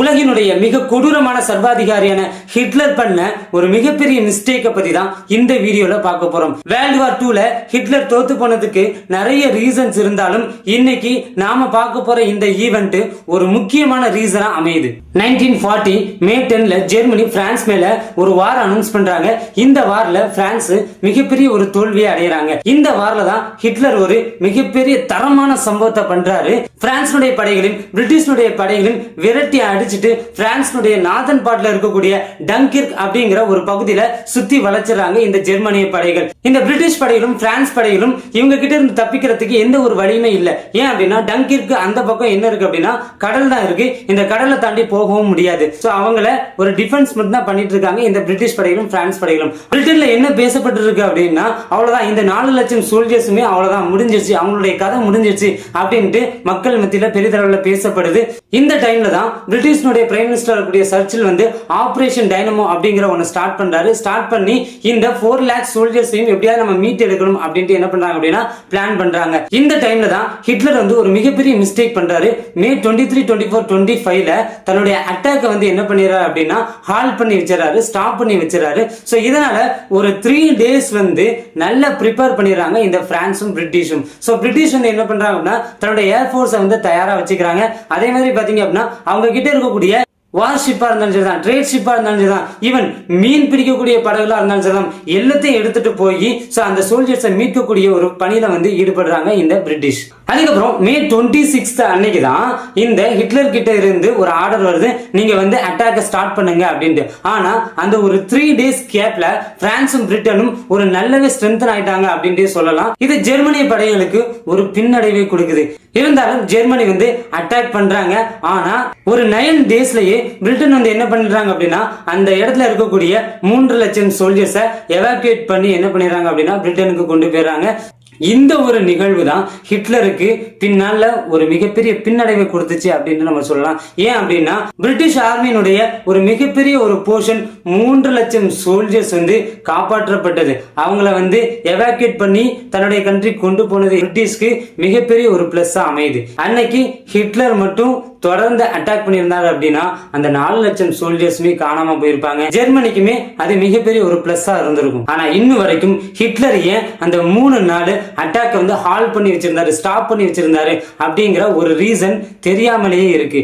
உலகினுடைய மிக கொடூரமான சர்வாதிகாரியான ஹிட்லர் பண்ண ஒரு மிகப்பெரிய மிஸ்டேக்கை பத்தி தான் இந்த வீடியோல பார்க்க போறோம். வேர்ல்டு வார் டூல ஹிட்லர் தோத்து போனதுக்கு நிறைய ரீசன்ஸ் இருந்தாலும் இன்னைக்கு நாம பார்க்க போற இந்த ஈவெண்ட் ஒரு முக்கியமான ரீசனா அமையுது. நைன்டீன் ஃபார்ட்டி மே டென்ல ஜெர்மனி பிரான்ஸ் மேல ஒரு வார் அனௌன்ஸ் பண்றாங்க. இந்த வார்ல பிரான்ஸ் மிகப்பெரிய ஒரு தோல்வியை அடையறாங்க. இந்த வார்ல தான் ஹிட்லர் ஒரு மிகப்பெரிய தரமான சம்பவத்தை பண்றாரு. பிரான்ஸுடைய படைகளின் பிரிட்டிஷனுடைய படைகளின் விரட்டி அடிச்சுட்டு பிரான்ஸ்னுடைய நாதன் பாட்ல இருக்கக்கூடிய டங்கிர்க் அப்படிங்கிற ஒரு பகுதியில சுத்தி வளைச்சிடறாங்க இந்த ஜெர்மனிய படைகள். இந்த பிரிட்டிஷ் படையிலும் பிரான்ஸ் படையிலும் இவங்க கிட்ட இருந்து தப்பிக்கிறதுக்கு எந்த ஒரு வழியுமே இல்ல. ஏன் அப்படின்னா டங்கிற்கு அந்த பக்கம் என்ன இருக்கு அப்படின்னா கடல் தான் இருக்கு. இந்த கடலை தாண்டி போகவும் முடியாது. சோ அவங்கள ஒரு டிஃபென்ஸ் மட்டும் தான் பண்ணிட்டு இருக்காங்க இந்த பிரிட்டிஷ் படைகளும் பிரான்ஸ் படைகளும் பிரிட்டன்ல என்ன பேசப்பட்டு இருக்கு அப்படின்னா அவ்வளவுதான். இந்த நாலு லட்சம் சோல்ஜர்ஸுமே அவ்வளவுதான். முடிஞ்சிருச்சு. அவங்களுடைய கதை முடிஞ்சிருச்சு அப்படின்ட்டு மக்கள் மத்தியில பெரிதளவில் பேசப்படுது. இந்த டைம்ல தான் பிரிட்டிஷ் பிரிட்டிஷ்னுடைய பிரைம் மினிஸ்டர் இருக்கக்கூடிய சர்ச்சில் வந்து ஆப்ரேஷன் டைனமோ அப்படிங்கிற ஒன்று ஸ்டார்ட் பண்ணுறாரு ஸ்டார்ட் பண்ணி இந்த ஃபோர் லேக்ஸ் சோல்ஜர்ஸையும் எப்படியாவது நம்ம மீட் எடுக்கணும் அப்படின்ட்டு என்ன பண்ணுறாங்க அப்படின்னா பிளான் பண்ணுறாங்க இந்த டைம்ல தான் ஹிட்லர் வந்து ஒரு மிகப்பெரிய மிஸ்டேக் பண்ணுறாரு May twenty three twenty four twenty ஃபைவ்ல தன்னுடைய அட்டாக்கை வந்து என்ன பண்ணிடுறாரு அப்படின்னா ஹால் பண்ணி வச்சிடறாரு ஸ்டாப் பண்ணி வச்சிடறாரு. ஸோ இதனால ஒரு த்ரீ டேஸ் வந்து நல்லா ப்ரிப்பேர் பண்ணிடுறாங்க இந்த பிரான்ஸும் பிரிட்டிஷும் ஸோ பிரிட்டிஷ் வந்து என்ன பண்ணுறாங்க அப்படின்னா தன்னுடைய ஏர்ஃபோர்ஸை வந்து தயாராக வச்சுக்கிறாங்க. அதே மாதிரி பார்த்தீங்க அப்படின்னா அவங்க கிட்ட இருக்கக்கூடிய வார் ஷிப்பா இருந்தாலும் சரிதான் ட்ரேட் ஷிப்பா இருந்தாலும் சரிதான் ஈவன் மீன் பிடிக்கக்கூடிய படகுகளா இருந்தாலும் சரிதான் எல்லாத்தையும் எடுத்துட்டு போய் ஸோ அந்த சோல்ஜர்ஸை மீட்கக்கூடிய ஒரு பணியில வந்து ஈடுபடுறாங்க இந்த பிரிட்டிஷ். அதுக்கப்புறம் மே டுவெண்ட்டி சிக்ஸ்த் அன்னைக்கு தான் இந்த ஹிட்லர் கிட்ட இருந்து ஒரு ஆர்டர் வருது நீங்க வந்து அட்டாக்கை ஸ்டார்ட் பண்ணுங்க அப்படின்ட்டு. ஆனா அந்த ஒரு த்ரீ டேஸ் கேப்ல பிரான்ஸும் பிரிட்டனும் ஒரு நல்லவே ஸ்ட்ரென்தன் ஆயிட்டாங்க அப்படின்ட்டு சொல்லலாம். இது ஜெர்மனிய படைகளுக்கு ஒரு பின்னடைவை கொடுக்குது. இருந்தாலும் ஜெர்மனி வந்து அட்டாக் பண்றாங்க. ஆனா ஒரு நைன் டேஸ்லயே பிரிட்டன் வந்து என்ன பண்றாங்க அப்படின்னா அந்த இடத்துல இருக்கக்கூடிய மூன்று லட்சம் சோல்ஜர்ஸை எவாக்குவேட் பண்ணி என்ன பண்ணிடுறாங்க அப்படின்னா பிரிட்டனுக்கு கொண்டு போயிடுறாங்க. இந்த ஒரு நிகழ்வு தான் ஹிட்லருக்கு பின்னால ஒரு மிகப்பெரிய பின்னடைவை கொடுத்துச்சு அப்படின்னு நம்ம சொல்லலாம். ஏன் அப்படின்னா பிரிட்டிஷ் ஆர்மியினுடைய ஒரு மிகப்பெரிய ஒரு போர்ஷன் மூன்று லட்சம் சோல்ஜர்ஸ் வந்து காப்பாற்றப்பட்டது. அவங்கள வந்து எவாக்குவேட் பண்ணி தன்னுடைய கண்ட்ரி கொண்டு போனது பிரிட்டிஷ்க்கு மிகப்பெரிய ஒரு பிளஸ் அமையுது. அன்னைக்கு ஹிட்லர் மட்டும் தொடர்ந்து அட்டாக் பண்ணியிருந்தாரு அப்படின்னா அந்த நாலு லட்சம் சோல்ஜர்ஸுமே காணாம போயிருப்பாங்க. ஜெர்மனிக்குமே அது மிகப்பெரிய ஒரு பிளஸ்ஸா இருந்திருக்கும். ஆனா இன்னும் வரைக்கும் ஹிட்லர் ஏன் அந்த மூணு நாள் அட்டாக் வந்து ஹால் பண்ணி வச்சிருந்தாரு ஸ்டாப் பண்ணி வச்சிருந்தாரு அப்படிங்கிற ஒரு ரீசன் தெரியாமலேயே இருக்கு.